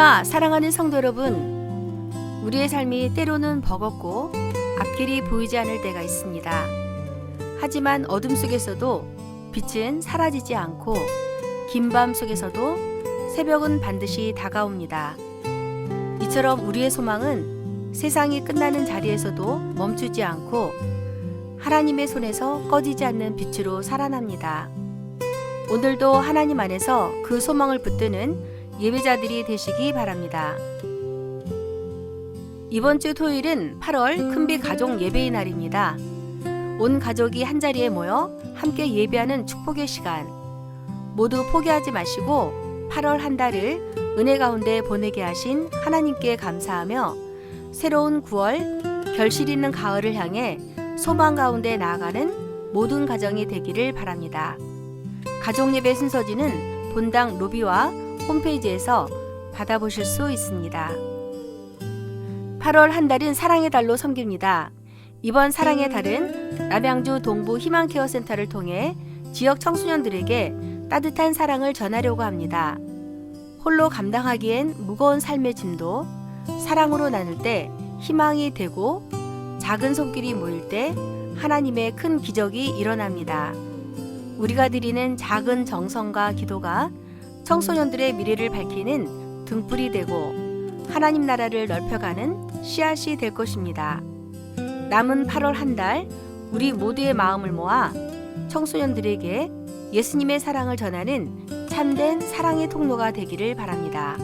사랑하는 성도 여러분, 우리의 삶이 때로는 버겁고 앞길이 보이지 않을 때가 있습니다. 하지만 어둠 속에서도 빛은 사라지지 않고 긴 밤 속에서도 새벽은 반드시 다가옵니다. 이처럼 우리의 소망은 세상이 끝나는 자리에서도 멈추지 않고 하나님의 손에서 꺼지지 않는 빛으로 살아납니다. 오늘도 하나님 안에서 그 소망을 붙드는 예배자들이 되시기 바랍니다. 이번 주 토요일은 8월 큰비 가족 예배의 날입니다. 온 가족이 한자리에 모여 함께 예배하는 축복의 시간. 모두 포기하지 마시고 8월 한 달을 은혜 가운데 보내게 하신 하나님께 감사하며 새로운 9월 결실 있는 가을을 향해 소망 가운데 나아가는 모든 가정이 되기를 바랍니다. 가족 예배 순서지는 본당 로비와 홈페이지에서 받아보실 수 있습니다. 8월 한 달은 사랑의 달로 섬깁니다. 이번 사랑의 달은 남양주 동부 희망케어 센터를 통해 지역 청소년들에게 따뜻한 사랑을 전하려고 합니다. 홀로 감당하기엔 무거운 삶의 짐도 사랑으로 나눌 때 희망이 되고 작은 손길이 모일 때 하나님의 큰 기적이 일어납니다. 우리가 드리는 작은 정성과 기도가 청소년들의 미래를 밝히는 등불이 되고 하나님 나라를 넓혀가는 씨앗이 될 것입니다. 남은 8월 한 달 우리 모두의 마음을 모아 청소년들에게 예수님의 사랑을 전하는 참된 사랑의 통로가 되기를 바랍니다.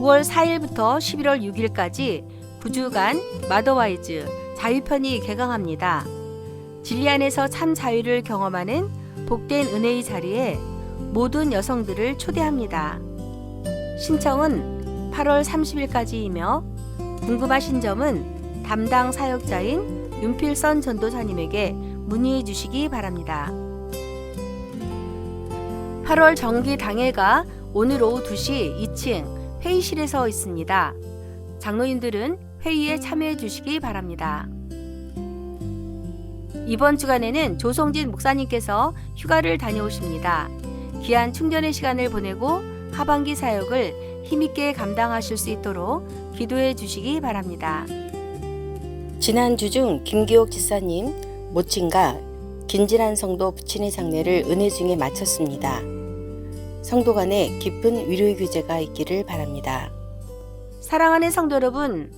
9월 4일부터 11월 6일까지 9주간 마더와이즈 자유편이 개강합니다. 진리 안에서 참 자유를 경험하는 복된 은혜의 자리에 모든 여성들을 초대합니다. 신청은 8월 30일까지이며 궁금하신 점은 담당 사역자인 윤필선 전도사님에게 문의해 주시기 바랍니다. 8월 정기 당회가 오늘 오후 2시 2층 회의실에서 있습니다. 장로님들은 회의에 참여해 주시기 바랍니다. 이번 주간에는 조성진 목사님께서 휴가를 다녀오십니다. 귀한 충전의 시간을 보내고 하반기 사역을 힘있게 감당하실 수 있도록 기도해 주시기 바랍니다. 지난주 중 김기옥 지사님 모친과 긴진한 성도 부친의 장례를 은혜 중에 마쳤습니다. 성도 간에 깊은 위로의 교제가 있기를 바랍니다. 사랑하는 성도 여러분,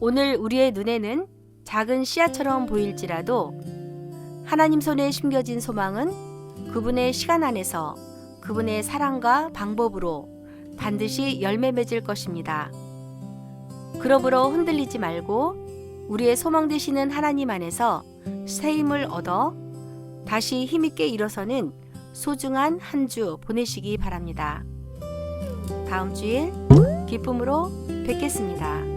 오늘 우리의 눈에는 작은 씨앗처럼 보일지라도 하나님 손에 심겨진 소망은 그분의 시간 안에서 그분의 사랑과 방법으로 반드시 열매 맺을 것입니다. 그러므로 흔들리지 말고 우리의 소망 되시는 하나님 안에서 새 힘을 얻어 다시 힘있게 일어서는 소중한 한 주 보내시기 바랍니다. 다음 주일 기쁨으로 뵙겠습니다.